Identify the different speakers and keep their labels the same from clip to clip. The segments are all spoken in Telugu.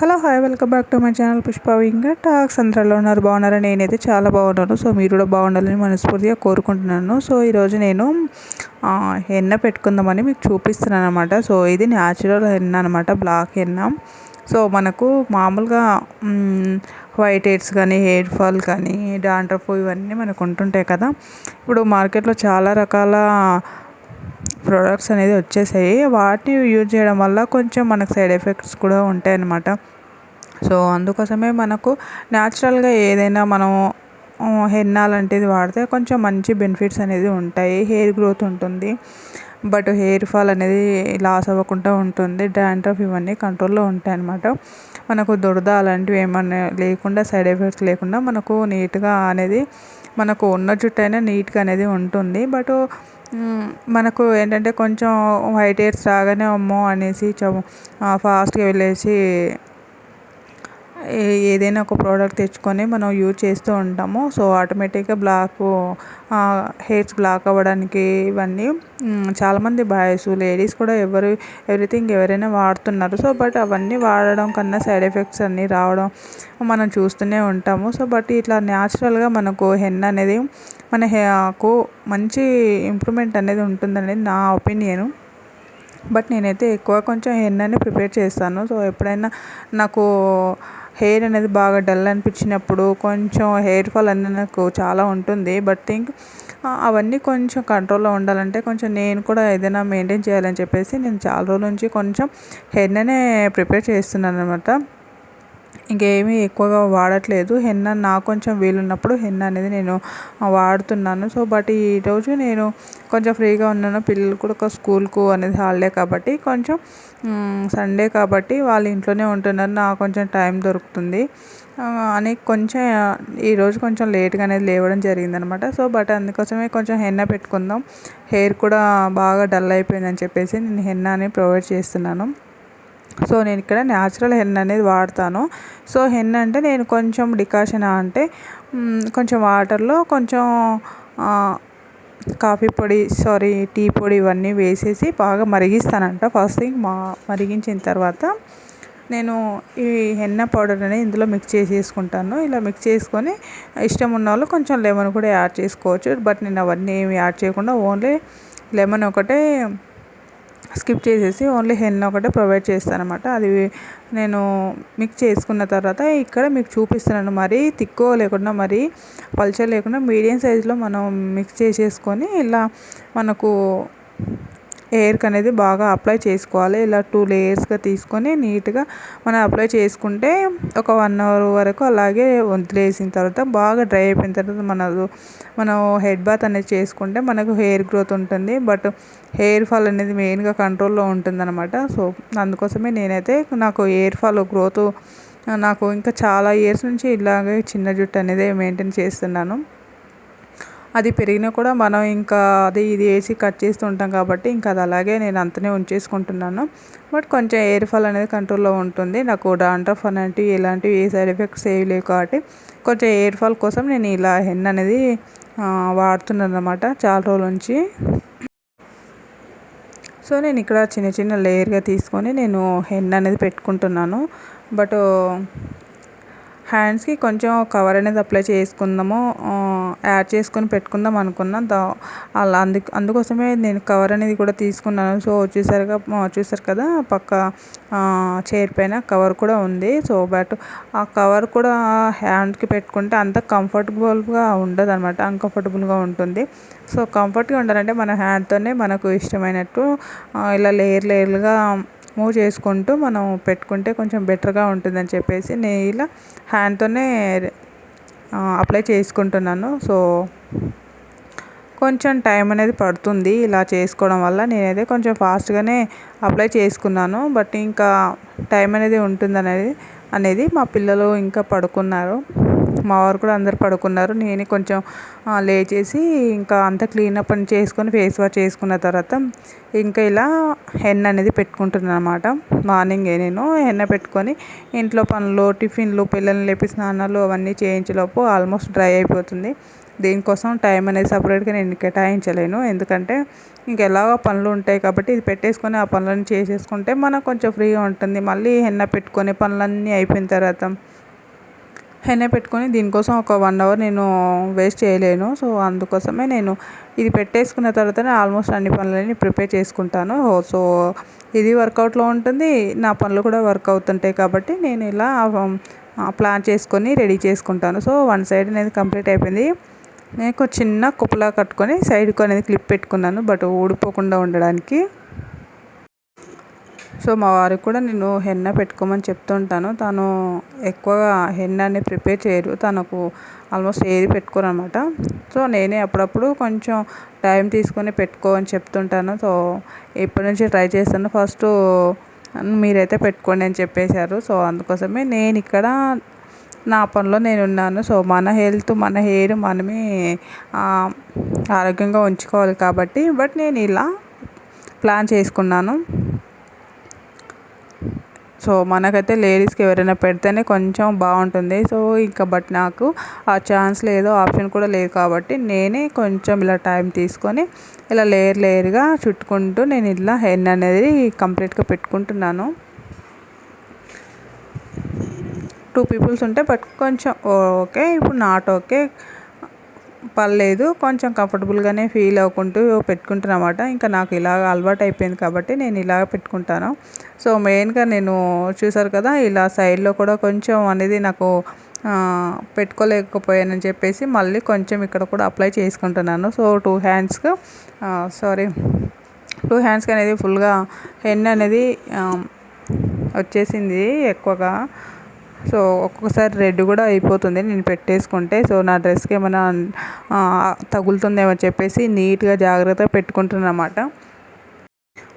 Speaker 1: Hello hi welcome back to my channel Pushpa ఇంకా టాక్స్ అందరిలో ఉన్నారు బాగున్నారా? నేనైతే చాలా బాగున్నాను. సో మీరు కూడా బాగుండాలని మనస్ఫూర్తిగా కోరుకుంటున్నాను. సో ఈరోజు నేను ఎన్న పెట్టుకుందామని మీకు చూపిస్తున్నాను అనమాట సో ఇది న్యాచురల్ ఎన్న అనమాట బ్లాక్ ఎన్న. సో మనకు మామూలుగా వైట్ హెడ్స్ కానీ హెయిర్ ఫాల్ కానీ డాండ్రఫ్ ఇవన్నీ మనకు ఉంటుంటాయి కదా. ఇప్పుడు మార్కెట్లో చాలా రకాల ప్రొడక్ట్స్ అనేది వచ్చేసాయి. వాటిని యూజ్ చేయడం వల్ల కొంచెం మనకు సైడ్ ఎఫెక్ట్స్ కూడా ఉంటాయి అన్నమాట సో అందుకోసమే మనకు న్యాచురల్గా ఏదైనా మనం హెన్నా లాంటిది వాడితే కొంచెం మంచి బెనిఫిట్స్ అనేది ఉంటాయి. హెయిర్ గ్రోత్ ఉంటుంది. బట్ హెయిర్ ఫాల్ అనేది లాస్ అవ్వకుండా ఉంటుంది. డాండ్రఫ్ ఇవన్నీ కంట్రోల్లో ఉంటాయి అన్నమాట మనకు దురద అలాంటివి ఏమన్నా లేకుండా సైడ్ ఎఫెక్ట్స్ లేకుండా మనకు నీట్గా అనేది మనకు ఉన్న జుట్టు అయినా నీట్గా అనేది ఉంటుంది. బట్ మనకు ఏంటంటే కొంచెం వైట్ హెయిర్స్ రాగానే అమ్మో అనేసి ఫాస్ట్గా వెళ్ళేసి ఏదైనా ఒక ప్రోడక్ట్ తెచ్చుకొని మనం యూజ్ చేస్తూ ఉంటాము. సో ఆటోమేటిక్గా బ్లాక్ హెయిర్స్ బ్లాక్ అవ్వడానికి ఇవన్నీ చాలామంది బాయ్స్ లేడీస్ కూడా ఎవరు ఎవ్రీథింగ్ ఎవరైనా వాడుతున్నారు. సో బట్ అవన్నీ వాడడం కన్నా సైడ్ ఎఫెక్ట్స్ అన్నీ రావడం మనం చూస్తూనే ఉంటాము. సో బట్ ఇట్లా న్యాచురల్గా మనకు హెన్ అనేది మన హెకు మంచి ఇంప్రూవ్మెంట్ అనేది ఉంటుందనేది నా ఒపీనియను. బట్ నేనైతే ఎక్కువ కొంచెం హెన్నని ప్రిపేర్ చేస్తాను. సో ఎప్పుడైనా నాకు హెయిర్ అనేది బాగా డల్ అనిపించినప్పుడు కొంచెం హెయిర్ ఫాల్ అనేది నాకు చాలా ఉంటుంది. బట్ థింక్ అవన్నీ కొంచెం కంట్రోల్లో ఉండాలంటే కొంచెం నేను కూడా ఏదైనా మెయింటైన్ చేయాలని చెప్పేసి నేను చాలా రోజుల నుంచి కొంచెం హెయిర్నే ప్రిపేర్ చేస్తున్నాను అనమాట ఇంకేమీ ఎక్కువగా వాడట్లేదు. హెన్న నాకు కొంచెం వీలున్నప్పుడు హెన్న అనేది నేను వాడుతున్నాను. సో బట్ ఈరోజు నేను కొంచెం ఫ్రీగా ఉన్నాను. పిల్లలు కూడా ఒక స్కూల్కు అనేది హాలిడే కాబట్టి కొంచెం సండే కాబట్టి వాళ్ళు ఇంట్లోనే ఉంటున్నారు. నాకు కొంచెం టైం దొరుకుతుంది. అని కొంచెం ఈరోజు కొంచెం లేట్గా అనేది లేవడం జరిగిందనమాట. సో బట్ అందుకోసమే కొంచెం హెన్న పెట్టుకుందాం. హెయిర్ కూడా బాగా డల్ అయిపోయిందని చెప్పేసి నేను హెన్న అనేది ప్రొవైడ్ చేస్తున్నాను. సో నేను ఇక్కడ న్యాచురల్ హెన్ అనేది వాడతాను. సో హెన్ అంటే నేను కొంచెం డికాషన్ అంటే కొంచెం వాటర్లో కొంచెం కాఫీ పొడి సారీ టీ పొడి ఇవన్నీ వేసేసి బాగా మరిగిస్తానంట. ఫస్ట్ థింగ్ మా మరిగించిన తర్వాత నేను ఈ హెన్న పౌడర్ అనేది ఇందులో మిక్స్ చేసేసుకుంటాను. ఇలా మిక్స్ చేసుకొని ఇష్టం ఉన్న వాళ్ళు కొంచెం లెమన్ కూడా యాడ్ చేసుకోవచ్చు. బట్ నేను అవన్నీ ఏమి యాడ్ చేయకుండా ఓన్లీ లెమన్ ఒకటే స్కిప్ చేసేసి ఓన్లీ హెన్ ఒకటే ప్రొవైడ్ చేస్తాను అనమాట అది నేను మిక్స్ చేసుకున్న తర్వాత ఇక్కడ మీకు చూపిస్తున్నాను మరీ తిక్కువ లేకుండా మరీ పల్చర్ లేకుండా మీడియం సైజులో మనం మిక్స్ చేసేసుకొని ఇలా మనకు హెయిర్కి అనేది బాగా అప్లై చేసుకోవాలి. ఇలా టూ లేయర్స్గా తీసుకొని నీట్గా మనం అప్లై చేసుకుంటే ఒక వన్ అవర్ వరకు అలాగే వదిలేసిన తర్వాత బాగా డ్రై అయిపోయిన తర్వాత మన మనం హెడ్ బాత్ అనేది చేసుకుంటే మనకు హెయిర్ గ్రోత్ ఉంటుంది. బట్ హెయిర్ ఫాల్ అనేది మెయిన్గా కంట్రోల్లో ఉంటుందన్నమాట. సో అందుకోసమే నేనైతే నాకు హెయిర్ ఫాల్ గ్రోత్ నాకు ఇంకా చాలా ఇయర్స్ నుంచి ఇలాగే చిన్న జుట్టు అనేది మెయింటైన్ చేస్తున్నాను. అది పెరిగినా కూడా మనం ఇంకా అది ఇది వేసి కట్ చేస్తూ ఉంటాం కాబట్టి ఇంకా అది అలాగే నేను అంతనే ఉంచేసుకుంటున్నాను. బట్ కొంచెం ఎయిర్ ఫాల్ అనేది కంట్రోల్లో ఉంటుంది. నాకు డాండ్రఫ్ అనేటివి ఎలాంటివి ఏ సైడ్ ఎఫెక్ట్స్ ఏవి లేవు కాబట్టి కొంచెం ఎయిర్ ఫాల్ కోసం నేను ఇలా హెన్ అనేది వాడుతున్నాను అనమాట చాలా రోజుల నుంచి. సో నేను ఇక్కడ చిన్న చిన్న లేయర్గా తీసుకొని నేను హెన్ అనేది పెట్టుకుంటున్నాను. బట్ హ్యాండ్స్కి కొంచెం కవర్ అనేది అప్లై చేసుకుందాము. యాడ్ చేసుకొని పెట్టుకుందాం అనుకున్నా. దా అలా అందు అందుకోసమే నేను కవర్ అనేది కూడా తీసుకున్నాను. సో చూసారుగా చూసారు కదా పక్క చైర్ పైన కవర్ కూడా ఉంది. సో బట్ ఆ కవర్ కూడా హ్యాండ్కి పెట్టుకుంటే అంత కంఫర్టబుల్గా ఉండదు అనమాట అన్కంఫర్టబుల్గా ఉంటుంది. సో కంఫర్ట్గా ఉండాలంటే మన హ్యాండ్తోనే మనకు ఇష్టమైనట్టు ఇలా లేయర్ లేయర్లుగా మూవ్ చేసుకుంటూ మనం పెట్టుకుంటే కొంచెం బెటర్గా ఉంటుందని చెప్పేసి నేను ఇలా హ్యాండ్తోనే అప్లై చేసుకుంటున్నాను. సో కొంచెం టైం అనేది పడుతుంది ఇలా చేసుకోవడం వల్ల. నేనైతే కొంచెం ఫాస్ట్గానే అప్లై చేసుకున్నాను. బట్ ఇంకా టైం అనేది ఉంటుంది అనేది అనేది మా పిల్లలు ఇంకా పడుకున్నారు. మా వారు కూడా అందరు పడుకున్నారు. నేనే కొంచెం లేచేసి ఇంకా అంత క్లీనప్ అని చేసుకొని ఫేస్ వాష్ చేసుకున్న తర్వాత ఇంకా ఇలా హెన్న అనేది పెట్టుకుంటున్నాను అనమాట మార్నింగే నేను హెన్న పెట్టుకొని ఇంట్లో పనులు టిఫిన్లు పిల్లల్ని లేపి స్నానాలు అవన్నీ చేయించేలోపు ఆల్మోస్ట్ డ్రై అయిపోతుంది. దీనికోసం టైం అనేది సపరేట్గా నేను కేటాయించలేను. ఎందుకంటే ఇంకెలాగో పనులు ఉంటాయి కాబట్టి ఇది పెట్టేసుకొని ఆ పనులన్నీ చేసేసుకుంటే మనకు కొంచెం ఫ్రీగా ఉంటుంది. మళ్ళీ హెన్న పెట్టుకొని పనులన్నీ అయిపోయిన తర్వాత హెన్న పెట్టుకొని దీనికోసం ఒక వన్ అవర్ నేను వేస్ట్ చేయలేను. సో అందుకోసమే నేను ఇది పెట్టేసుకున్న తర్వాతనే ఆల్మోస్ట్ అన్ని పనులని ప్రిపేర్ చేసుకుంటాను. సో ఇది వర్కౌట్లో ఉంటుంది. నా పనులు కూడా వర్క్ అవుతుంటాయి కాబట్టి నేను ఇలా ప్లాన్ చేసుకొని రెడీ చేసుకుంటాను. సో వన్ సైడ్ అనేది కంప్లీట్ అయిపోయింది. నేను ఒక చిన్న కుప్పలా కట్టుకొని సైడ్కి అనేది క్లిప్ పెట్టుకున్నాను బట్ ఊడిపోకుండా ఉండడానికి. సో మా వారికి కూడా నేను హెన్న పెట్టుకోమని చెప్తుంటాను. తను ఎక్కువగా హెన్నని ప్రిపేర్ చేయరు. తనకు ఆల్మోస్ట్ ఏది పెట్టుకోరు అనమాట సో నేనే అప్పుడప్పుడు కొంచెం టైం తీసుకొని పెట్టుకో అని చెప్తుంటాను. సో ఎప్పటి నుంచి ట్రై చేస్తాను ఫస్ట్ మీరైతే పెట్టుకోండి అని చెప్పేశారు. సో అందుకోసమే నేను ఇక్కడ నా పనిలో నేను ఉన్నాను సో మన హెల్త్ మన హెయిర్ మనమే ఆరోగ్యంగా ఉంచుకోవాలి కాబట్టి. బట్ నేను ఇలా ప్లాన్ చేసుకున్నాను. సో మనకైతే లేడీస్కి ఎవరైనా పెడితేనే కొంచెం బాగుంటుంది. సో ఇంకా బట్ నాకు ఆ ఛాన్స్ లేదు ఆప్షన్ కూడా లేదు కాబట్టి నేనే కొంచెం ఇలా టైం తీసుకొని ఇలా లేయర్ లేయర్గా చుట్టుకుంటూ నేను ఇలా హెన్ అనేది కంప్లీట్గా పెట్టుకుంటున్నాను. టూ పీపుల్స్ ఉంటే బట్ కొంచెం ఓకే ఇప్పుడు నాట్ ఓకే. పర్లేదు కొంచెం కంఫర్టబుల్గానే ఫీల్ అవ్వకుంటూ పెట్టుకుంటున్నమాట ఇంకా నాకు ఇలాగ అలవాటు అయిపోయింది కాబట్టి నేను ఇలా పెట్టుకుంటాను. సో మెయిన్గా నేను చూసారు కదా ఇలా సైడ్లో కూడా కొంచెం అనేది నాకు పెట్టుకోలేకపోయానని చెప్పేసి మళ్ళీ కొంచెం ఇక్కడ కూడా అప్లై చేసుకుంటున్నాను. సో టూ హ్యాండ్స్కి సారీ టూ హ్యాండ్స్కి అనేది ఫుల్గా హెన్ అనేది వచ్చేసింది ఎక్కువగా. సో ఒక్కొక్కసారి రెడ్ కూడా అయిపోతుంది. నేను పెట్టేసుకుంటే సో నా డ్రెస్కి ఏమైనా తగులుతుందేమో చెప్పేసి నీట్గా జాగ్రత్తగా పెట్టుకుంటున్నాను అనమాట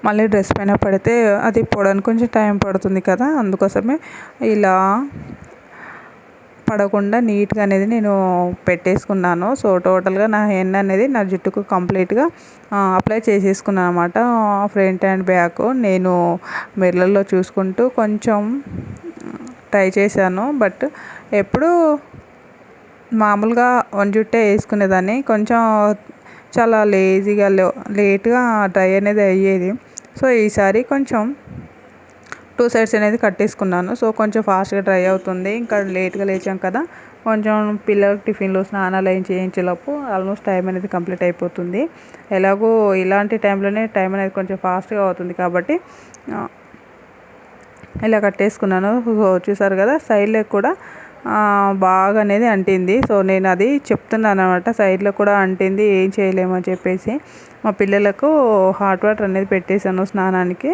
Speaker 1: మళ్ళీ డ్రెస్ పైన పడితే అది పోవడానికి కొంచెం టైం పడుతుంది కదా అందుకోసమే ఇలా పడకుండా నీట్గా అనేది నేను పెట్టేసుకున్నాను. సో టోటల్గా నా హెన్ అనేది నా జుట్టుకు కంప్లీట్గా అప్లై చేసేసుకున్నాను అనమాట ఫ్రంట్ అండ్ బ్యాక్ నేను మిర్రర్లో చూసుకుంటూ కొంచెం ట్రై చేశాను బట్ ఎప్పుడు మామూలుగా వన్ జుట్టే వేసుకునేదాన్ని. కొంచెం చాలా లేజీగా లేట్గా డ్రై అనేది అయ్యేది. సో ఈసారి కొంచెం టూ సైడ్స్ అనేది కట్టేసుకున్నాను. సో కొంచెం ఫాస్ట్గా డ్రై అవుతుంది. ఇంకా లేట్గా లేచాం కదా కొంచెం పిల్లలకి టిఫిన్లు స్నానాలు ఏం చేయించేలోపు ఆల్మోస్ట్ టైం అనేది కంప్లీట్ అయిపోతుంది. ఎలాగో ఇలాంటి టైంలోనే టైం అనేది కొంచెం ఫాస్ట్గా అవుతుంది కాబట్టి ఇలా కట్టేసుకున్నాను. చూసారు కదా సైడ్లో కూడా బాగా అనేది అంటింది. సో నేను అది చెప్తున్నాను అనమాట సైడ్లో కూడా అంటింది ఏం చేయలేము అని చెప్పేసి. మా పిల్లలకు హాట్ వాటర్ అనేది పెట్టేశాను స్నానానికి.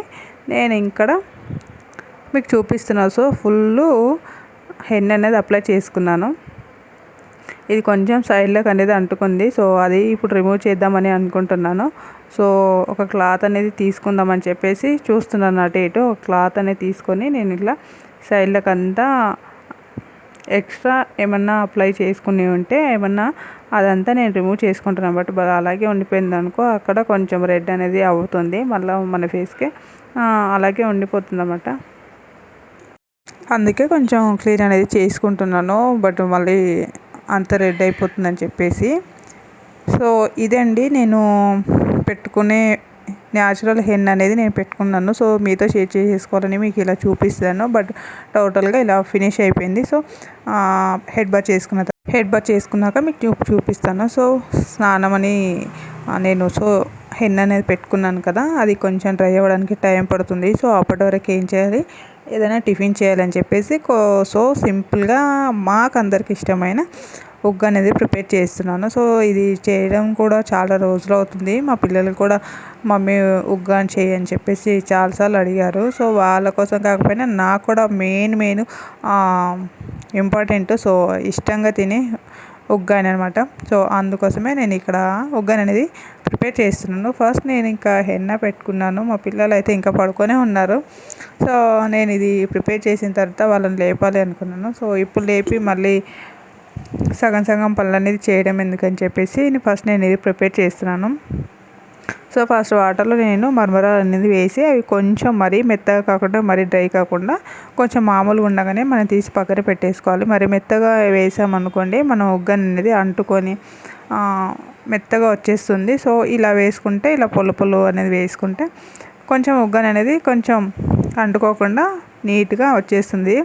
Speaker 1: నేను ఇక్కడ మీకు చూపిస్తున్నాను సో ఫుల్ హెన్ అనేది అప్లై చేసుకున్నాను. ఇది కొంచెం సైడ్లోకి అనేది అంటుకుంది. సో అది ఇప్పుడు రిమూవ్ చేద్దామని అనుకుంటున్నాను. సో ఒక క్లాత్ అనేది తీసుకుందామని చెప్పేసి చూస్తున్నాను అటు ఇటు. ఒక క్లాత్ అనేది తీసుకొని నేను ఇట్లా సైడ్లకు అంతా ఎక్స్ట్రా ఏమన్నా అప్లై చేసుకుని ఉంటే ఏమన్నా అదంతా నేను రిమూవ్ చేసుకుంటున్నాను. బట్ అలాగే ఉండిపోయింది అనుకో అక్కడ కొంచెం రెడ్ అనేది అవుతుంది. మళ్ళీ మన ఫేస్కి అలాగే ఉండిపోతుంది అన్నమాట అందుకే కొంచెం క్లీన్ అనేది చేసుకుంటున్నాను. బట్ మళ్ళీ అంత రెడ్ అయిపోతుందని చెప్పేసి. సో ఇదండి నేను పెట్టుకునే న్యాచురల్ హెన్ అనేది నేను పెట్టుకున్నాను. సో మీతో షేర్ చేసుకోవాలని మీకు ఇలా చూపిస్తాను. బట్ టోటల్గా ఇలా ఫినిష్ అయిపోయింది. సో హెడ్ బాత్ చేసుకున్న హెడ్ బాత్ చేసుకున్నాక మీకు చూ చూపిస్తాను. సో స్నానం అని నేను సో హెన్ అనేది పెట్టుకున్నాను కదా అది కొంచెం డ్రై అవ్వడానికి టైం పడుతుంది. సో అప్పటి వరకు ఏం చేయాలి? ఏదైనా టిఫిన్ చేయాలని చెప్పేసి సో సింపుల్గా మాకు అందరికి ఇష్టమైన ఉగ్గు అనేది ప్రిపేర్ చేస్తున్నాను. సో ఇది చేయడం కూడా చాలా రోజులు అవుతుంది. మా పిల్లలు కూడా మమ్మీ ఉగ్గు అని చేయని చెప్పేసి చాలాసార్లు అడిగారు. సో వాళ్ళ కోసం కాకపోయినా నాకు కూడా మెయిన్ మెయిన్ ఇంపార్టెంట్. సో ఇష్టంగా తినే ఉగ్గాని అనమాట సో అందుకోసమే నేను ఇక్కడ ఉగ్గాని అనేది ప్రిపేర్ చేస్తున్నాను. ఫస్ట్ నేను ఇంకా హెన్న పెట్టుకున్నాను. మా పిల్లలు అయితే ఇంకా పడుకొనే ఉన్నారు. సో నేను ఇది ప్రిపేర్ చేసిన తర్వాత వాళ్ళని లేపాలి అనుకున్నాను. సో ఇప్పుడు లేపి మళ్ళీ సగం సగం పనులు అనేది చేయడం ఎందుకని చెప్పేసి ఫస్ట్ నేను ఇది ప్రిపేర్ చేస్తున్నాను. సో ఫస్ట్ వాటర్లో నేను మరమరాలు అనేది వేసి అవి కొంచెం మరీ మెత్తగా కాకుండా మరీ డ్రై కాకుండా కొంచెం మామూలుగా ఉండగానే మనం తీసి పక్కన పెట్టేసుకోవాలి. మరి మెత్తగా వేసామనుకోండి మనం ఉగ్గన్ అనేది అంటుకొని మెత్తగా వచ్చేస్తుంది. సో ఇలా వేసుకుంటే ఇలా పొల్లు పొల్లు అనేది వేసుకుంటే కొంచెం ఉగ్గన్ అనేది కొంచెం అంటుకోకుండా నీట్గా వచ్చేస్తుంది.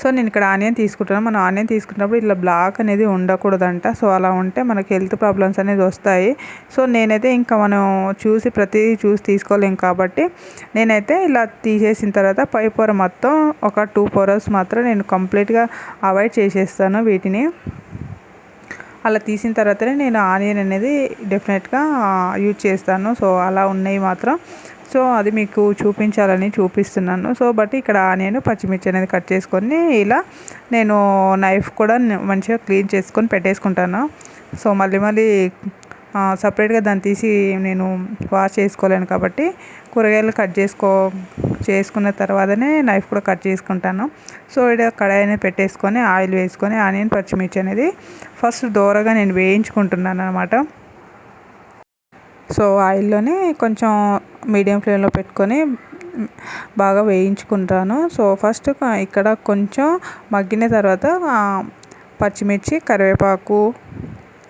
Speaker 1: సో నేను ఇక్కడ ఆనియన్ తీసుకుంటున్నాను. మనం ఆనియన్ తీసుకున్నప్పుడు ఇట్లా బ్లాక్ అనేది ఉండకూడదంట. సో అలా ఉంటే మనకి హెల్త్ ప్రాబ్లమ్స్ అనేది వస్తాయి. సో నేనైతే ఇంకా మనం చూసి ప్రతిదీ చూసి తీసుకోలేం కాబట్టి నేనైతే ఇలా తీసేసిన తర్వాత పై పొర మొత్తం ఒక టూ పొరస్ మాత్రం నేను కంప్లీట్గా అవాయిడ్ చేసేస్తాను వీటిని. అలా తీసిన తర్వాతనే నేను ఆనియన్ అనేది డెఫినెట్గా యూజ్ చేస్తాను. సో అలా ఉన్నాయి మాత్రం. సో అది మీకు చూపించాలని చూపిస్తున్నాను. సో బట్ ఇక్కడ నేను పచ్చిమిర్చి అనేది కట్ చేసుకొని ఇలా నేను నైఫ్ కూడా మంచిగా క్లీన్ చేసుకొని పెట్టేసుకుంటాను. సో మళ్ళీ మళ్ళీ సపరేట్గా దాన్ని తీసి నేను వాష్ చేసుకోలేను కాబట్టి కూరగాయలు కట్ చేసుకో చేసుకున్న తర్వాతనే నైఫ్ కూడా కట్ చేసుకుంటాను. సో ఇక్కడ కడాయి అనేది పెట్టేసుకొని ఆయిల్ వేసుకొని ఆనియన్ పచ్చిమిర్చి అనేది ఫస్ట్ దూరగా నేను వేయించుకుంటున్నాను అనమాట సో ఆయిల్లోనే కొంచెం మీడియం ఫ్లేమ్లో పెట్టుకొని బాగా వేయించుకుంటాను. సో ఫస్ట్ ఇక్కడ కొంచెం మగ్గిన తర్వాత పచ్చిమిర్చి కరివేపాకు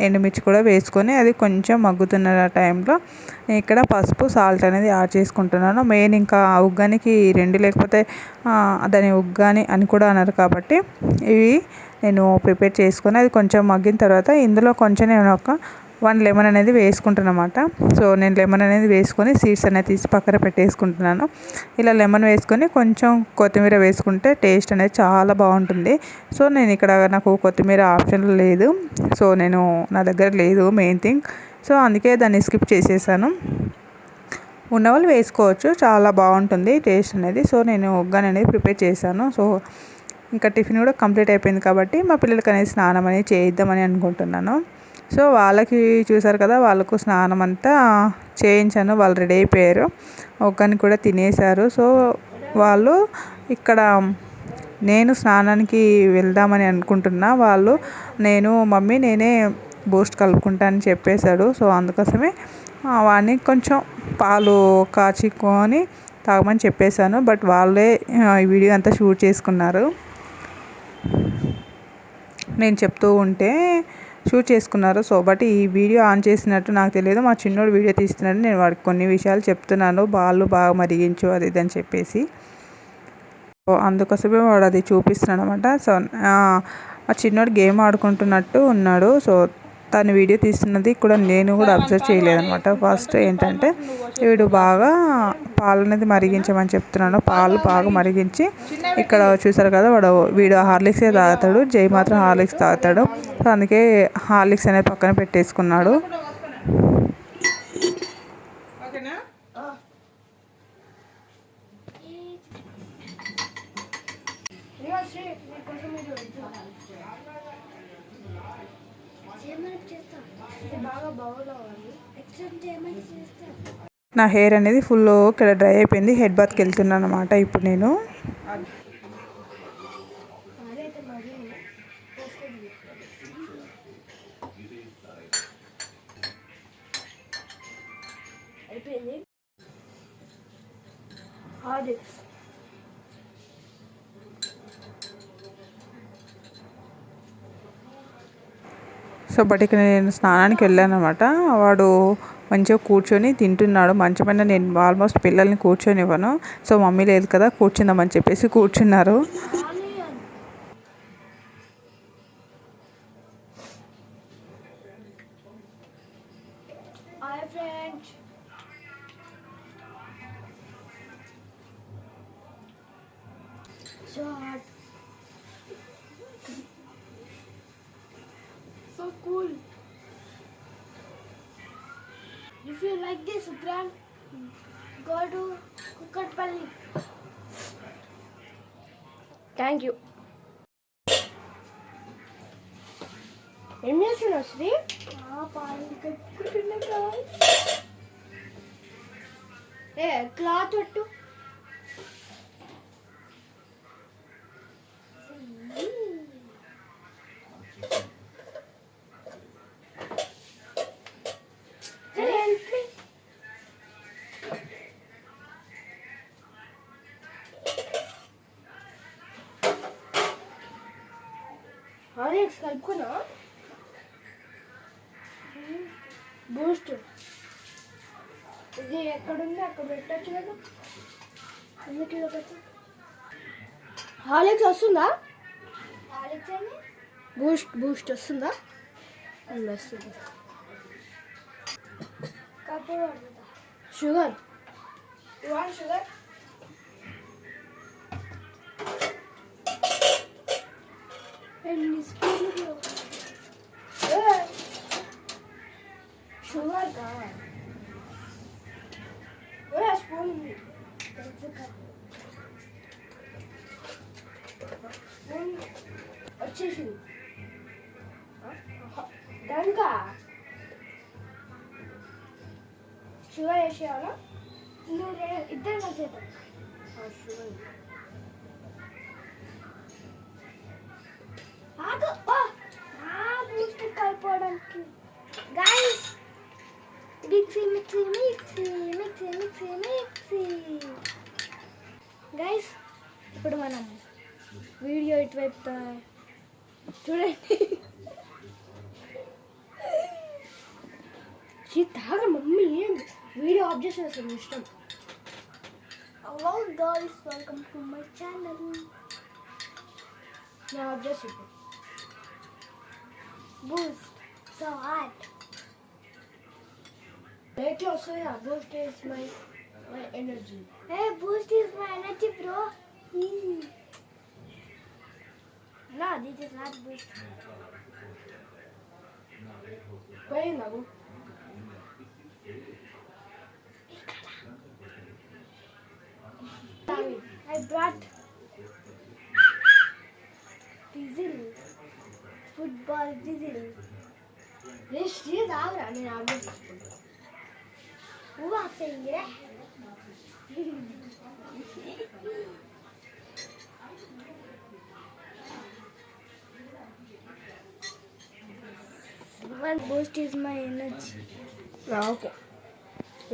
Speaker 1: ఎండుమిర్చి కూడా వేసుకొని అది కొంచెం మగ్గుతున్న టైంలో నేను ఇక్కడ పసుపు సాల్ట్ అనేది యాడ్ చేసుకుంటున్నాను. మెయిన్ ఇంకా ఉగ్గానికి రెండు లేకపోతే దాని ఉగ్గాని అని కూడా అన్నారు కాబట్టి ఇవి నేను ప్రిపేర్ చేసుకొని అది కొంచెం మగ్గిన తర్వాత ఇందులో కొంచెం నేను ఒక వన్ లెమన్ అనేది వేసుకుంటున్నమాట సో నేను లెమన్ అనేది వేసుకొని సీడ్స్ అనేది తీసి పక్కన పెట్టేసుకుంటున్నాను. ఇలా లెమన్ వేసుకొని కొంచెం కొత్తిమీర వేసుకుంటే టేస్ట్ అనేది చాలా బాగుంటుంది. సో నేను ఇక్కడ నాకు కొత్తిమీర ఆప్షన్ లేదు. సో నేను నా దగ్గర లేదు మెయిన్ థింగ్. సో అందుకే దాన్ని స్కిప్ చేసేసాను. ఉన్నవాళ్ళు వేసుకోవచ్చు. చాలా బాగుంటుంది టేస్ట్ అనేది. సో నేను ఒగ్గాని అనేది ప్రిపేర్ చేశాను. సో ఇంకా టిఫిన్ కూడా కంప్లీట్ అయిపోయింది కాబట్టి మా పిల్లలకి అనేది స్నానం అనేది చేయిద్దామని అనుకుంటున్నాను. సో వాళ్ళకి చూసారు కదా వాళ్ళకు స్నానం అంతా చేయించాను వాళ్ళు రెడీ అయిపోయారు. ఒక్కని కూడా తినేశారు. సో వాళ్ళు ఇక్కడ నేను స్నానానికి వెళ్దామని అనుకుంటున్నా. వాళ్ళు నేను మమ్మీ నేనే బూస్ట్ కలుపుకుంటానని చెప్పేశాడు. సో అందుకోసమే వాడిని కొంచెం పాలు కాచుకొని తాగమని చెప్పేశాను. బట్ వాళ్ళే ఈ వీడియో అంతా షూట్ చేసుకున్నారు. నేను చెప్తూ ఉంటే షూట్ చేసుకున్నారు. సో బట్ ఈ వీడియో ఆన్ చేసినట్టు నాకు తెలియదు. మా చిన్నోడు వీడియో తీస్తున్నాడు. నేను వాడికి కొన్ని విషయాలు చెప్తున్నాను. బాళ్ళు బాగా మరిగించు అది ఇది అని చెప్పేసి. సో అందుకోసమే వాడు అది చూపిస్తున్నాడు అనమాట సో మా చిన్నోడు గేమ్ ఆడుకుంటున్నట్టు ఉన్నాడు. సో తను వీడియో తీస్తున్నది కూడా నేను కూడా అబ్జర్వ్ చేయలేదనమాట ఫస్ట్ ఏంటంటే వీడు బాగా పాలు అనేది మరిగించమని చెప్తున్నాను పాలు బాగా మరిగించి ఇక్కడ చూసారు కదా వాడు వీడు హార్లిక్సే తాగుతాడు. జై మాత్రం హార్లిక్స్ తాగుతాడు. సో అందుకే హార్లిక్స్ అనేది పక్కన పెట్టేసుకున్నాడు. నా హెయిర్ అనేది ఫుల్ ఇక్కడ డ్రై అయిపోయింది హెడ్ బాత్కి వెళ్తున్నాను అనమాట ఇప్పుడు నేను. సో బట్ ఇక్కడ నేను స్నానానికి వెళ్ళాను అనమాట వాడు మంచిగా కూర్చొని తింటున్నాడు. మంచమైన నేను ఆల్మోస్ట్ పిల్లల్ని కూర్చొని ఇవ్వను సో మమ్మీ లేదు కదా కూర్చుందామని చెప్పేసి కూర్చున్నారు.
Speaker 2: ఏం చేస్తున్నావు శ్రీ ఏ క్లాత్ పెట్టు. కలుపుకున్నా ఎక్కడుంది అక్కడ పెట్టచ్చు కదా ఎందుకు ఇలా పెట్టు హాలిక్స్ వస్తుందా హాలిక్స్ అని బూస్ట్ బూస్ట్ వస్తుందా ఉంది, వస్తుంది షుగర్ వాన్ షుగర్ ఎన్ని స్పూన్లు షుగర్ కావాలి స్పూన్ స్పూన్ వచ్చేసింది దానికా షుగర్ వేసేయాలా నువ్వు ఇద్దరు కలిసేద్దాం షుగర్ ఆగు ఓ ఆ బూస్ట్ కలుపుకోవడానికి guys mixie mixie mixie mixie mixie mixie guys ఇప్పుడు మనం వీడియో ఇటువైపు తా- చూడండి. ఈ తాగ మమ్మీ. వీడియో ఆఫ్ చేసేసాను ఇష్టం. Hello guys welcome to my channel నేను ఆఫ్ చేసి బూస్ట్ సో హాట్ ఎట్లా వస్తాయా boost is my my energy a boost is my energy bro నా దిస్ ఇస్ నాట్ బూస్ట్ పోయింది నాకు I brought whistle, football whistle. This is our నేను ఆర్డర్ చేసుకుంటా నువ్వు అసలు One boost is my energy.
Speaker 3: Okay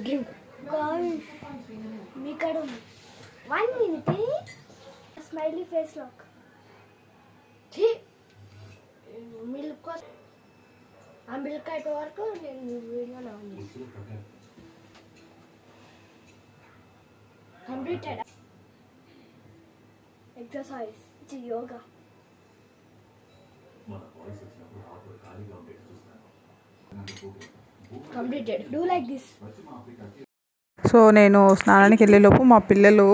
Speaker 3: drink
Speaker 2: Guys, మీ కాడ one minute smiley face lock milk కోసం ఆ మిల్క్ అయిపోయే వరకు నేను వీడియోలో ఉంది కంప్లీటెడ్ ఎక్సర్సైజ్ ఇది yoga completed do like this
Speaker 1: so నేను స్నానానికి వెళ్ళేలోపు మా పిల్లలు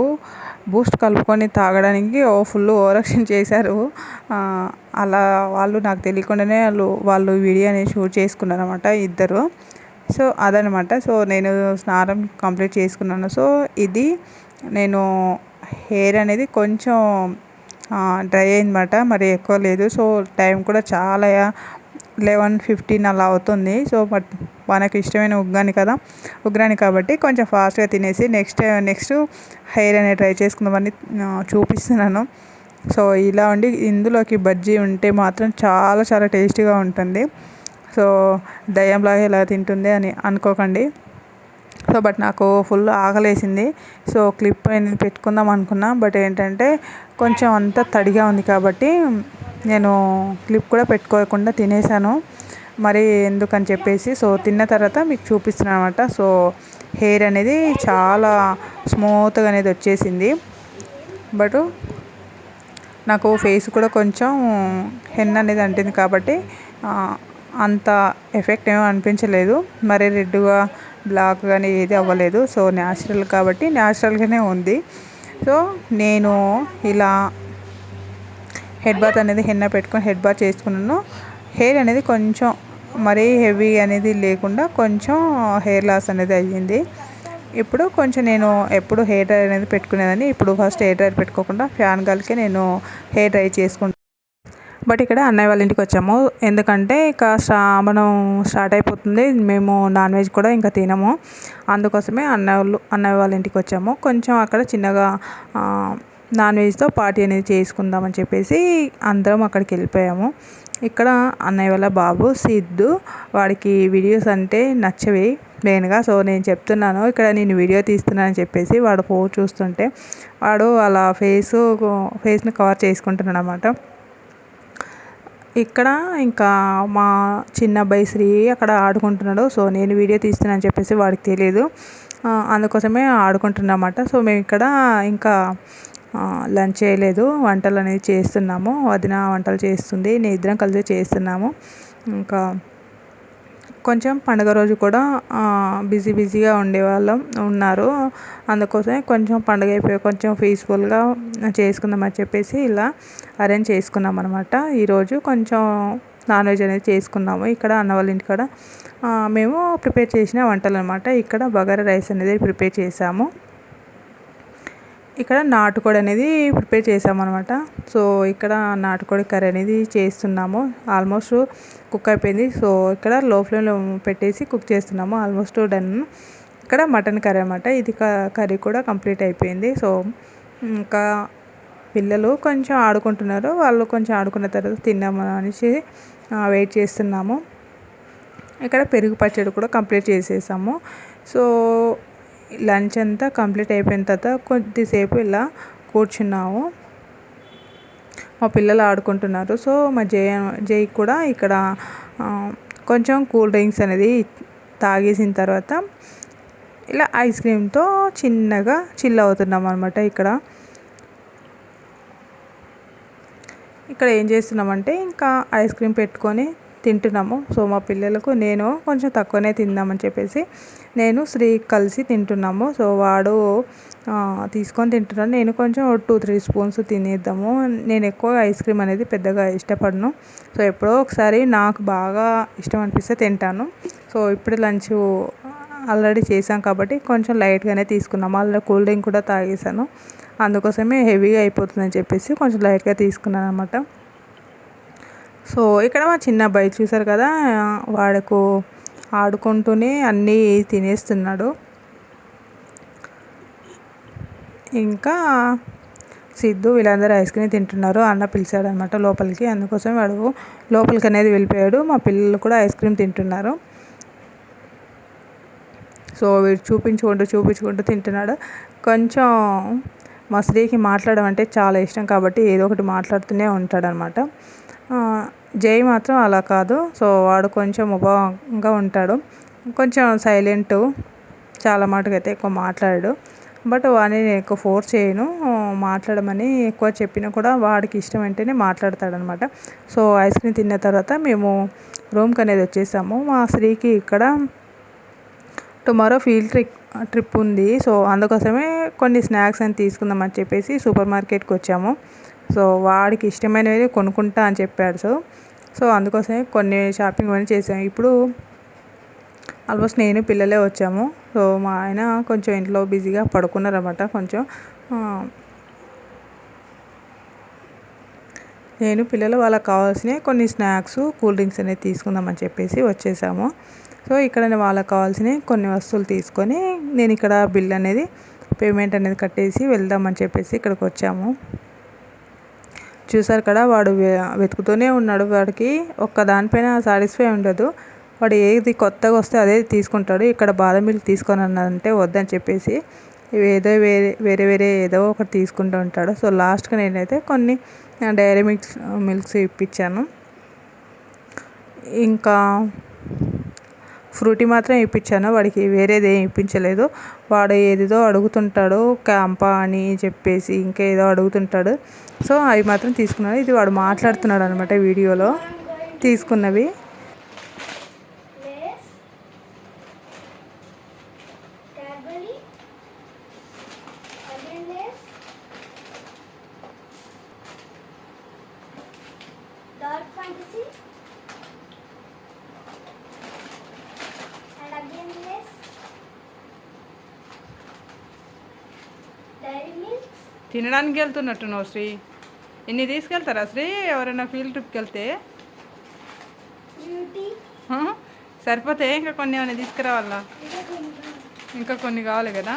Speaker 1: బూస్ట్ కలుపుకొని తాగడానికి ఓ ఫుల్ ఓవరాక్షన్ చేశారు. అలా వాళ్ళు నాకు తెలియకుండానే వాళ్ళు వాళ్ళు వీడియో అనేది షూట్ చేసుకున్నారు అనమాట ఇద్దరు. సో అదనమాట సో నేను స్నానం కంప్లీట్ చేసుకున్నాను. సో ఇది నేను హెయిర్ అనేది కొంచెం డ్రై అయిందన్నమాట. మరి ఎక్కువ లేదు. సో టైం కూడా చాలా లెవెన్ ఫిఫ్టీన్ అలా అవుతుంది. సో బట్ మనకి ఇష్టమైన ఉగ్గాని కదా ఉగ్రాని కాబట్టి కొంచెం ఫాస్ట్గా తినేసి నెక్స్ట్ నెక్స్ట్ హెయిర్ అనేది ట్రై చేసుకుందామని చూపిస్తున్నాను. సో ఇలా ఉండి ఇందులోకి బజ్జీ ఉంటే మాత్రం చాలా చాలా టేస్టీగా ఉంటుంది. సో దయ్యంలాగా ఎలా తింటుంది అని అనుకోకండి. సో బట్ నాకు ఫుల్ ఆకలేసింది. సో క్లిప్ అనేది పెట్టుకుందాం అనుకున్నా. బట్ ఏంటంటే కొంచెం అంతా తడిగా ఉంది కాబట్టి నేను క్లిప్ కూడా పెట్టుకోకుండా తినేసాను. మరి ఎందుకని చెప్పేసి సో తిన్న తర్వాత మీకు చూపిస్తున్నాను అనమాట సో హెయిర్ అనేది చాలా స్మూత్గా అనేది వచ్చేసింది. బట్ నాకు ఫేస్ కూడా కొంచెం హెన్ అనేది అంటింది కాబట్టి అంత ఎఫెక్ట్ ఏమీ అనిపించలేదు. మరి రెడ్గా బ్లాక్ కానీ ఏది అవ్వలేదు. సో న్యాచురల్ కాబట్టి న్యాచురల్గానే ఉంది. సో నేను ఇలా హెడ్ బాత్ అనేది హెన్న పెట్టుకొని హెడ్ బాత్ చేసుకున్నాను. హెయిర్ అనేది కొంచెం మరీ హెవీ అనేది లేకుండా కొంచెం హెయిర్ లాస్ అనేది అయ్యింది. ఇప్పుడు కొంచెం నేను ఎప్పుడు హెయిర్ డ్రైర్ అనేది పెట్టుకునేదాన్ని. ఇప్పుడు ఫస్ట్ హెయిర్ డ్రైర్ పెట్టుకోకుండా ఫ్యాన్ గాలికే నేను హెయిర్ డ్రై చేసుకుంటాను బట్ ఇక్కడ అన్నయ్య వాళ్ళ ఇంటికి వచ్చాము. ఎందుకంటే ఇక శ్రావణం స్టార్ట్ అయిపోతుంది. మేము నాన్ వెజ్ కూడా ఇంకా తినము. అందుకోసమే అన్నయ్య వాళ్ళు అన్నయ్య వాళ్ళ ఇంటికి వచ్చాము. కొంచెం అక్కడ చిన్నగా నాన్ వెజ్తో పార్టీ అనేది చేసుకుందామని చెప్పేసి అందరం అక్కడికి వెళ్ళిపోయాము. ఇక్కడ అన్నయ్య వాళ్ళ బాబు సిద్ధు వాడికి వీడియోస్ అంటే నచ్చవి మెయిన్గా. సో నేను చెప్తున్నాను ఇక్కడ నేను వీడియో తీస్తున్నానని చెప్పేసి వాడు ఫోన్ చూస్తుంటే వాడు అలా ఫేస్ ఫేస్ని కవర్ చేసుకుంటున్నాడు అనమాట ఇక్కడ ఇంకా మా చిన్న అబ్బాయి శ్రీ అక్కడ ఆడుకుంటున్నాడు. సో నేను వీడియో తీస్తున్నాను చెప్పేసి వాడికి తెలియదు. అందుకోసమే ఆడుకుంటున్నమాట సో మేము ఇక్కడ ఇంకా లంచ్ చేయలేదు. వంటలు అనేది చేస్తున్నాము. వదిన వంటలు చేస్తుంది. నేను ఇద్దరం కలిసి చేస్తున్నాము. ఇంకా కొంచెం పండుగ రోజు కూడా బిజీ బిజీగా ఉండేవాళ్ళం ఉన్నారు. అందుకోసమే కొంచెం పండుగ అయిపోయి కొంచెం పీస్ఫుల్గా చేసుకుందామని చెప్పేసి ఇలా అరేంజ్ చేసుకున్నాం అనమాట ఈరోజు కొంచెం నాన్ వెజ్ అనేది చేసుకున్నాము. ఇక్కడ అన్న వాళ్ళ ఇంటికాడ మేము ప్రిపేర్ చేసిన వంటలు అనమాట ఇక్కడ బగారా రైస్ అనేది ప్రిపేర్ చేసాము. ఇక్కడ నాటుకోడి అనేది ప్రిపేర్ చేసామన్నమాట. సో ఇక్కడ నాటుకోడి కర్రీ అనేది చేస్తున్నాము. ఆల్మోస్ట్ కుక్ అయిపోయింది. సో ఇక్కడ లో ఫ్లేమ్లో పెట్టేసి కుక్ చేస్తున్నాము. Almost done. ఇక్కడ మటన్ కర్రీ అనమాట ఇది క- కర్రీ కూడా కంప్లీట్ అయిపోయింది. సో ఇంకా పిల్లలు కొంచెం ఆడుకుంటున్నారు. వాళ్ళు కొంచెం ఆడుకున్న తర్వాత తిన్నాము అనేసి వెయిట్ చేస్తున్నాము. ఇక్కడ పెరుగు పచ్చడి కూడా కంప్లీట్ చేసేసాము. సో లంచ్ అంతా కంప్లీట్ అయిపోయిన తర్వాత కొద్దిసేపు ఇలా కూర్చున్నాము. మా పిల్లలు ఆడుకుంటున్నారు. సో మా జయ జై కూడా ఇక్కడ కొంచెం కూల్ డ్రింక్స్ అనేది తాగేసిన తర్వాత ఇలా ఐస్ క్రీమ్తో చిన్నగా చిల్ అవుతున్నాం అనమాట ఇక్కడ. ఇక్కడ ఏం చేస్తున్నామంటే ఇంకా ఐస్ క్రీమ్ పెట్టుకొని తింటున్నాము. సో మా పిల్లలకు నేను కొంచెం తక్కువనే తిందామని చెప్పేసి నేను శ్రీ కలిసి తింటున్నాము. సో వాడు తీసుకొని తింటున్నాను నేను కొంచెం టూ త్రీ స్పూన్స్ తినేద్దాము. నేను ఎక్కువ ఐస్ క్రీమ్ అనేది పెద్దగా ఇష్టపడను. సో ఎప్పుడో ఒకసారి నాకు బాగా ఇష్టం అనిపిస్తే తింటాను. సో ఇప్పుడు లంచ్ ఆల్రెడీ చేశాం కాబట్టి కొంచెం లైట్గానే తీసుకున్నాము. అలా కూల్ డ్రింక్ కూడా తాగేసాను అందుకోసమే హెవీగా అయిపోతుందని చెప్పేసి కొంచెం లైట్గా తీసుకున్నాను అనమాట సో ఇక్కడ మా చిన్న అబ్బాయి చూసారు కదా వాడుకు ఆడుకుంటూనే అన్నీ తినేస్తున్నాడు. ఇంకా సిద్ధు వీళ్ళందరూ ఐస్ క్రీమ్ తింటున్నారు అన్న పిలిచాడు అనమాట లోపలికి. అందుకోసం వాడు లోపలికి అనేది వెళ్ళిపోయాడు మా పిల్లలు కూడా ఐస్ క్రీమ్ తింటున్నారు. సో వీడు చూపించుకుంటూ చూపించుకుంటూ తింటున్నాడు. కొంచెం మా స్త్రీకి మాట్లాడడం అంటే చాలా ఇష్టం కాబట్టి ఏదో ఒకటి మాట్లాడుతూనే ఉంటాడనమాట. జై మాత్రం అలా కాదు. సో వాడు కొంచెం ఉభంగా ఉంటాడు. కొంచెం సైలెంట్ చాలా మటుకైతే ఎక్కువ మాట్లాడాడు. బట్ వాడిని నేను ఎక్కువ ఫోర్స్ చేయను. మాట్లాడమని ఎక్కువ చెప్పినా కూడా వాడికి ఇష్టం అంటేనే మాట్లాడతాడనమాట. సో ఐస్ క్రీమ్ తిన్న తర్వాత మేము రూమ్కి అనేది వచ్చేసాము. మా స్త్రీకి ఇక్కడ టుమారో ఫీల్డ్ ట్రిప్ ట్రిప్ ఉంది. సో అందుకోసమే కొన్ని స్నాక్స్ అని తీసుకుందామని చెప్పేసి సూపర్ మార్కెట్కి వచ్చాము. సో వాడికి ఇష్టమైనవి కొనుక్కుంటా అని చెప్పాడు. సో సో అందుకోసమే కొన్ని షాపింగ్ అని చేసాము ఇప్పుడు ఆల్మోస్ట్ నేను పిల్లలే వచ్చాము. సో మా ఆయన కొంచెం ఇంట్లో బిజీగా పడుకున్నారన్నమాట కొంచెం. నేను పిల్లలు వాళ్ళకి కావాల్సిన కొన్ని స్నాక్స్ కూల్ డ్రింక్స్ అనేది తీసుకుందామని చెప్పేసి వచ్చేసాము. సో ఇక్కడ వాళ్ళకి కావాల్సిన కొన్ని వస్తువులు తీసుకొని నేను ఇక్కడ బిల్ అనేది పేమెంట్ అనేది కట్టేసి వెళ్దామని చెప్పేసి ఇక్కడికి వచ్చాము. చూసారు కదా వాడు వెతుకుతూనే ఉన్నాడు. వాడికి ఒక్క దానిపైన సాటిస్ఫై ఉండదు. వాడు ఏది కొత్తగా వస్తే అదే తీసుకుంటాడు. ఇక్కడ బాదం మిల్క్ తీసుకొని అన్నదంటే వద్దని చెప్పేసి ఏదో వేరే వేరే వేరే ఏదో ఒకటి తీసుకుంటూ ఉంటాడు. సో లాస్ట్గా నేనైతే కొన్ని డైరీ మిల్క్స్ మిల్క్స్ ఇప్పించాను. ఇంకా ఫ్రూటీ మాత్రం ఇప్పించాను. వాడికి వేరేది ఏం ఇప్పించలేదు. వాడు ఏదేదో అడుగుతుంటాడు. క్యాంప అని చెప్పేసి ఇంకా ఏదో అడుగుతుంటాడు. సో అవి మాత్రం తీసుకున్నాను. ఇది వాడు మాట్లాడుతున్నాడు అనమాట వీడియోలో. తీసుకున్నవి.
Speaker 2: తినడానికి వెళ్తున్నట్టు నో
Speaker 1: తినడానికి వెళ్తున్నట్టున్నావు శ్రీ. ఇన్ని తీసుకెళ్తారా? శ్రీ ఎవరైనా ఫీల్డ్ ట్రిప్కి వెళ్తే సరిపోతే ఇంకా కొన్ని ఏమైనా తీసుకురావాలా? ఇంకా కొన్ని కావాలి. కదా?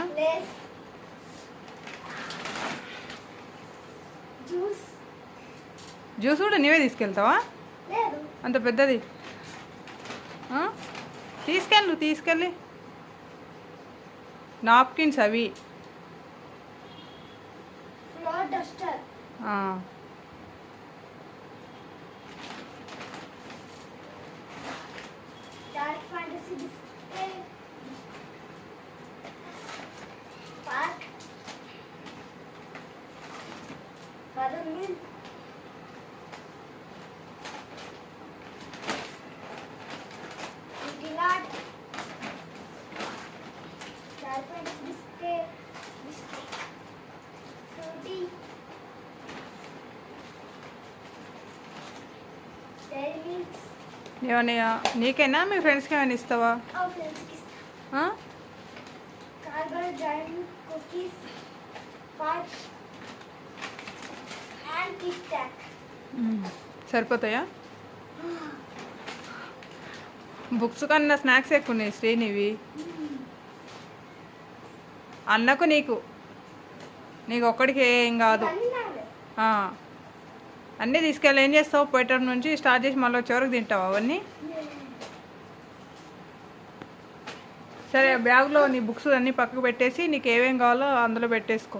Speaker 1: జ్యూస్ కూడా నీవే తీసుకెళ్తావా? అంత పెద్దది? తీసుకెళ్ళు తీసుకెళ్ళి. నాప్కిన్స్ అవి.
Speaker 2: Nutella. Carpet biscuit. Biscuit. Fruity. Dairy milk.
Speaker 1: ఏమన్నా నీకైనా మీ ఫ్రెండ్స్కి ఏమైనా ఇస్తావా
Speaker 2: Our
Speaker 1: సరిపోతాయా? బుక్స్ కన్నా స్నాక్స్ ఎక్కువ ఉన్నాయి శ్రీనివి. అన్నకు నీకు. నీకు ఒక్కడికి ఏం కాదు. అన్నీ తీసుకెళ్ళి ఏం చేస్తావు? పోయేటప్పుడు నుంచి స్టార్ట్ చేసి మళ్ళీ వచ్చే తింటావు అవన్నీ? సరే బ్యాగ్లో నీ బుక్స్ అన్నీ పక్కకు పెట్టేసి నీకు ఏమేం కావాలో అందులో పెట్టేసుకో.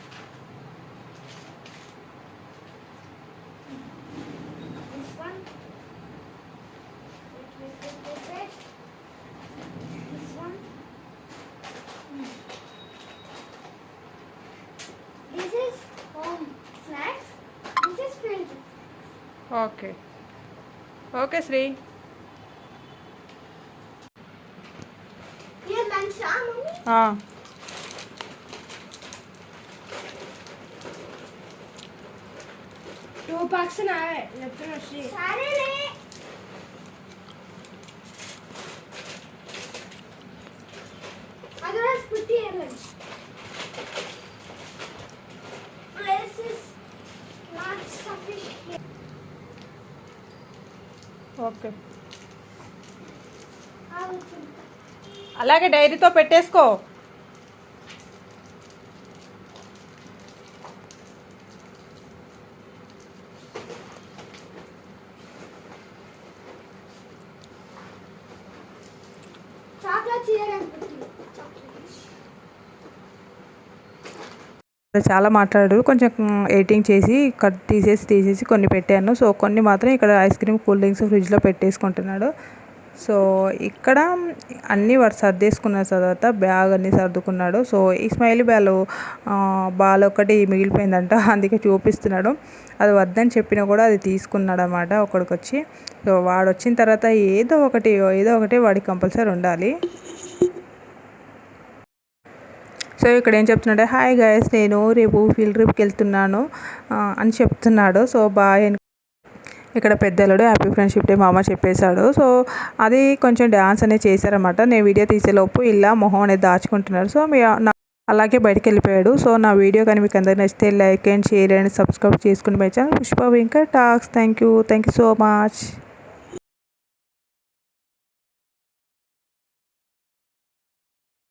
Speaker 1: ఓకే ఓకే శ్రీ
Speaker 2: ये lunch ah mummy
Speaker 1: ఆ.
Speaker 3: టూ పాక్స్ నావే చెప్తున్నా శ్రీ
Speaker 2: సరేలే Otherwise, put the
Speaker 1: ఓకే. అలాగే డైరీతో పెట్టేసుకో. చాలా మాట్లాడారు కొంచెం ఎడిటింగ్ చేసి కట్ తీసేసి తీసేసి కొన్ని పెట్టాను. సో కొన్ని మాత్రం ఇక్కడ ఐస్ క్రీమ్ కూల్ డ్రింక్స్ ఫ్రిడ్జ్లో పెట్టేసుకుంటున్నాడు. సో ఇక్కడ అన్నీ వాడు సర్దేసుకున్న తర్వాత బ్యాగ్ అన్నీ సర్దుకున్నాడు. సో ఈ స్మైలీ బ్యాలు బాల్ ఒకటి మిగిలిపోయిందంట. అందుకే చూపిస్తున్నాడు. అది వద్దని చెప్పినా కూడా అది తీసుకున్నాడు అనమాట ఒకడికి వచ్చి సో వాడు వచ్చిన తర్వాత ఏదో ఒకటి ఏదో ఒకటి వాడికి కంపల్సరీ ఉండాలి. సో ఇక్కడ ఏం చెప్తున్నాడు హాయ్ గాయస్ నేను రేపు ఫీల్డ్ ట్రిప్కి వెళ్తున్నాను అని చెప్తున్నాడు. సో బాయ్ ఇక్కడ పెద్దలుడు హ్యాపీ ఫ్రెండ్షిప్ డే మామ చెప్పేశాడు. సో అది కొంచెం డ్యాన్స్ అనేది చేశారన్నమాట. నేను వీడియో తీసేలోపు ఇలా మొహం అనేది దాచుకుంటున్నాడు. సో మీ అలాగే బయటికి వెళ్ళిపోయాడు. సో నా వీడియో కానీ మీకు అందరికి నచ్చితే like and share and subscribe చేసుకుని my channel Pushpa Venkat talks. Thank you. Thank you so much.